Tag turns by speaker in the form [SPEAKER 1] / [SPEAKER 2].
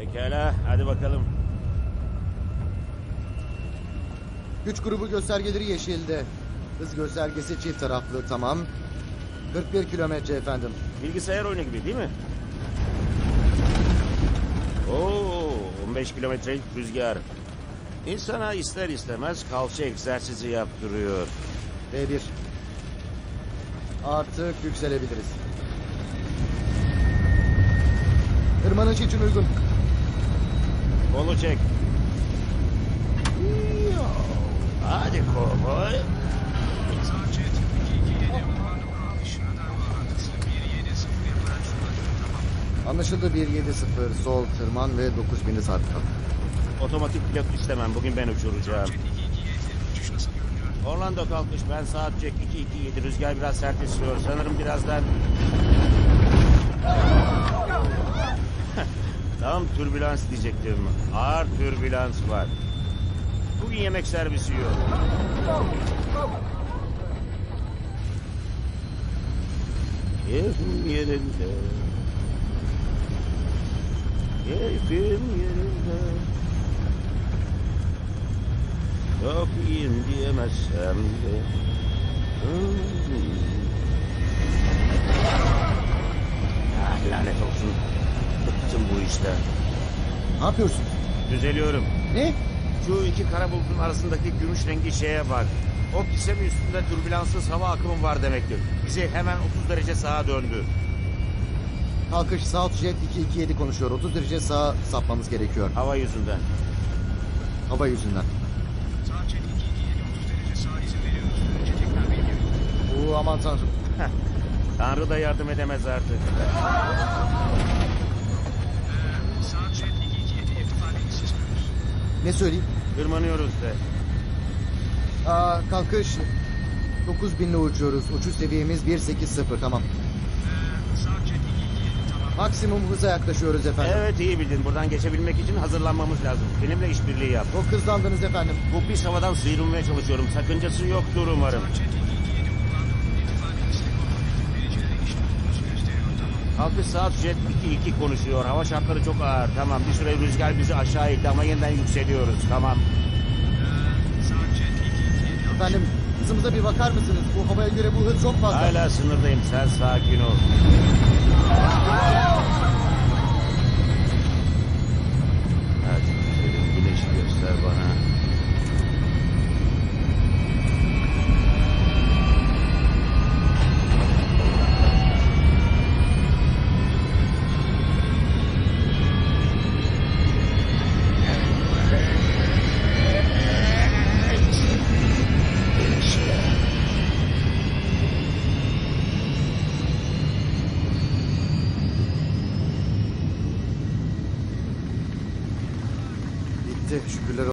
[SPEAKER 1] Pekala, hadi bakalım.
[SPEAKER 2] Güç grubu göstergeleri yeşilde. Hız göstergesi çift taraflı tamam. 41 kilometre efendim.
[SPEAKER 1] Bilgisayar oyunu gibi değil mi? Oo, 15 kilometrelik rüzgar. İnsana ister istemez kalça egzersizi yaptırıyor.
[SPEAKER 2] B1. Artık yükselebiliriz. Tırmanış için uygun.
[SPEAKER 1] Kolu çek. Hadi kovboy.
[SPEAKER 3] Sarcet 227 Orlando Brandish radar bağlantısı 170 yapılan sunadır tamam.
[SPEAKER 2] Anlaşıldı 170 sol tırman ve 9000'de sabit kal.
[SPEAKER 1] Otomatik pilot istemem. Bugün ben uçuracağım.
[SPEAKER 3] Jet 227 uçuş nasıl görünüyor?
[SPEAKER 1] Orlando kalkış. Ben saat Jack 227. Rüzgar biraz sert esiyor. Sanırım birazdan... Tam türbülans diyecektim. Ağır türbülans var. Bugün yemek servisi yok. Keyfim yerinde. Keyfim yerinde. Çok iyiyim diyemezsem de. Hmm. Ah, lanet olsun. Bıktım bu işten.
[SPEAKER 2] Ne yapıyorsun?
[SPEAKER 1] Düzeliyorum.
[SPEAKER 2] Ne?
[SPEAKER 1] Şu iki kara bulutun arasındaki gümüş rengi şeye bak. O kisemi üstünde türbülanssız hava akımı var demektir. Bizi hemen 30 derece sağa döndü.
[SPEAKER 2] Kalkış Southjet 227 konuşuyor. 30 derece sağa sapmamız gerekiyor.
[SPEAKER 1] Hava yüzünden.
[SPEAKER 2] Hava yüzünden.
[SPEAKER 3] Sarcet 227 30 derece sağ izin veriyoruz. Önce tekrar bilgi
[SPEAKER 2] Oo aman tanrım.
[SPEAKER 1] Tanrı da yardım edemez artık.
[SPEAKER 2] Ne söyleyeyim?
[SPEAKER 1] Tırmanıyoruz de.
[SPEAKER 2] Aa, kalkış 9000 ile uçuyoruz. Uçuş seviyemiz 180 tamam.
[SPEAKER 3] Sarcet 227 tamam.
[SPEAKER 2] Maksimum hıza yaklaşıyoruz efendim.
[SPEAKER 1] Evet iyi bildin. Buradan geçebilmek için hazırlanmamız lazım. Benimle işbirliği yap.
[SPEAKER 2] Çok hızlandınız efendim.
[SPEAKER 1] Bu pis havadan sıyrılmaya çalışıyorum. Sakıncası yoktur umarım. Kalkış saat jet 2-2 konuşuyor. Hava şartları çok ağır. Tamam bir süre rüzgar bizi aşağı itti ama yeniden yükseliyoruz. Tamam.
[SPEAKER 3] Sarcet 227
[SPEAKER 2] Efendim hızımıza bir bakar mısınız? Bu havaya göre bu hız çok fazla.
[SPEAKER 1] Hala sınırdayım. Sen sakin ol. Hadi güzelim güneşi göster bana.
[SPEAKER 2] Bitti şükürler